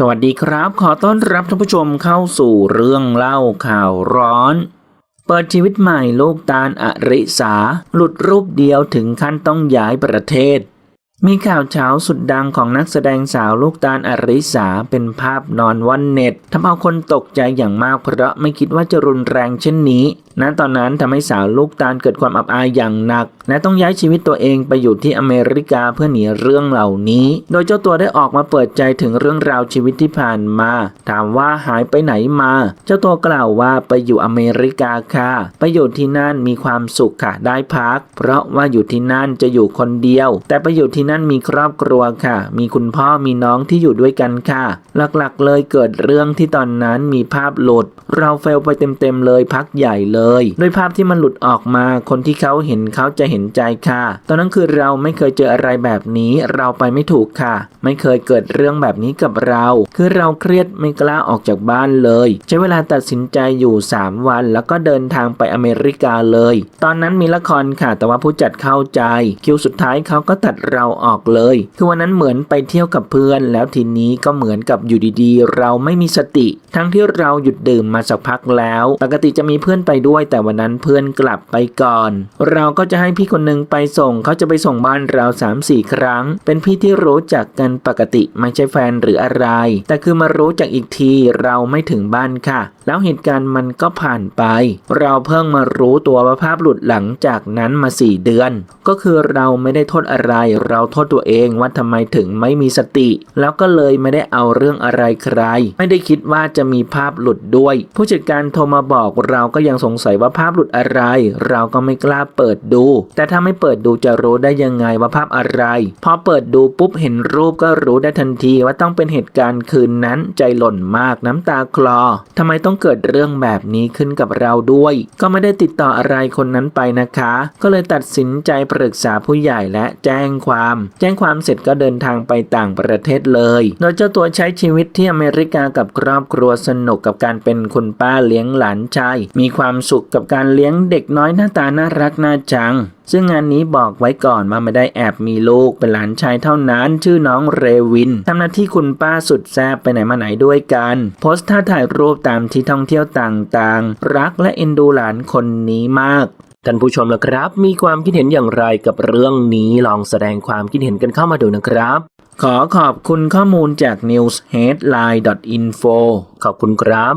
สวัสดีครับ ขอต้อนรับท่านผู้ชมเข้าสู่เรื่องเล่าข่าวร้อน เปิดชีวิตใหม่ลูกตาลอริสา หลุดรูปเดียวถึงขั้นต้องย้ายประเทศ มีข่าวเช้าสุดดังของนักแสดงสาวลูกตาลอริสา เป็นภาพนอนวันเน็ตทำเอาคนตกใจอย่างมากเพราะไม่คิดว่าจะรุนแรงเช่นนี้ ณตอนนั้นทำให้สาวลูกตาลเกิดความอับอายอย่างหนัก และต้องย้ายชีวิตตัวเองไปอยู่ที่อเมริกาเพื่อหนีเรื่องเหล่านี้ โดยเจ้าตัวได้ออกมาเปิดใจถึงเรื่องราวชีวิตที่ผ่านมา ถามว่าหายไปไหนมา เจ้าตัวกล่าวว่าไปอยู่อเมริกาค่ะ ไปอยู่ที่นั่นมีความสุขค่ะได้พัก เพราะว่าอยู่ที่นั่นจะอยู่คนเดียว แต่ไปอยู่ที่นั่นมีครอบครัวค่ะ มีคุณพ่อมีน้องที่อยู่ด้วยกันค่ะ หลักๆเลยเกิดเรื่องที่ตอนนั้นมีภาพหลุด เราเฟลไปเต็มๆเลยพักใหญ่เลยด้วยภาพที่มันหลุดออกมา คนที่เขาเห็นเขาจะเห็นใจค่ะ ตอนนั้นคือเราไม่เคยเจออะไรแบบนี้ เราไปไม่ถูกค่ะ ไม่เคยเกิดเรื่องแบบนี้กับเรา คือเราเครียดไม่กล้าออกจากบ้านเลย ใช้เวลาตัดสินใจอยู่ 3 วัน แล้วก็เดินทางไปอเมริกาเลย ตอนนั้นมีละครค่ะ แต่ว่าผู้จัดเข้าใจ คิวสุดท้ายเขาก็ตัดเราออกเลย คือวันนั้นเหมือนไปเที่ยวกับเพื่อน แล้วทีนี้ก็เหมือนกับอยู่ดีๆ เราไม่มีสติ ทั้งที่เราหยุดดื่มมาสักพักแล้ว ปกติจะมีเพื่อนไปด้วยแต่วันนั้นเพื่อนกลับไปก่อน เราก็จะให้พี่คนหนึงไปส่งเขาจะไปส่งบ้านเรา3 4ครั้ง เป็นพี่ที่รู้จักกันปกติไม่ใช่แฟนหรืออะไร แต่คือมารู้จักอีกทีเราไม่ถึงบ้านค่ะ แล้วเหตุการณ์มันก็ผ่านไป เราเพิ่งมารู้ตัวว่าภาพหลุดหลังจากนั้นมา 4 เดือน ก็คือเราไม่ได้โทษอะไร เราโทษตัวเองว่าทำไมถึงไม่มีสติ แล้วก็เลยไม่ได้เอาเรื่องอะไรใคร ไม่ได้คิดว่าจะมีภาพหลุดด้วย ผู้จัดการโทรมาบอกเราก็ยังสงสัยว่าภาพหลุดอะไร เราก็ไม่กล้าเปิดดู แต่ถ้าไม่เปิดดูจะรู้ได้ยังไงว่าภาพอะไร พอเปิดดูปุ๊บเห็นรูปก็รู้ได้ทันทีว่าต้องเป็นเหตุการณ์คืนนั้นใจหล่นมากน้ำตาคลอทำไมต้องเกิดเรื่องแบบนี้ขึ้นกับเราด้วย ก็ไม่ได้ติดต่ออะไรคนนั้นไปนะคะ ก็เลยตัดสินใจปรึกษาผู้ใหญ่และแจ้งความ แจ้งความเสร็จก็เดินทางไปต่างประเทศเลย โดยเจ้าตัวใช้ชีวิตที่อเมริกากับครอบครัวสนุกกับการเป็นคุณป้าเลี้ยงหลานชายมีความสุขกับการเลี้ยงเด็กน้อยหน้าตาน่ารักน่าจัง ซึ่งงานนี้บอกไว้ก่อนว่าไม่ได้แอบมีลูกเป็นหลานชายเท่านั้นชื่อน้องเรวินทำหน้าที่คุณป้าสุดแซ่บไปไหนมาไหนด้วยกัน โพสต์ท่าถ่ายรูปตามที่ท่องเที่ยวต่างๆ รักและเอ็นดูหลานคนนี้มากท่านผู้ชมละครับ มีความคิดเห็นอย่างไรกับเรื่องนี้ลองแสดงความคิดเห็นกันเข้ามาดูนะครับ ขอขอบคุณข้อมูลจาก newsheadline.info ขอบคุณครับ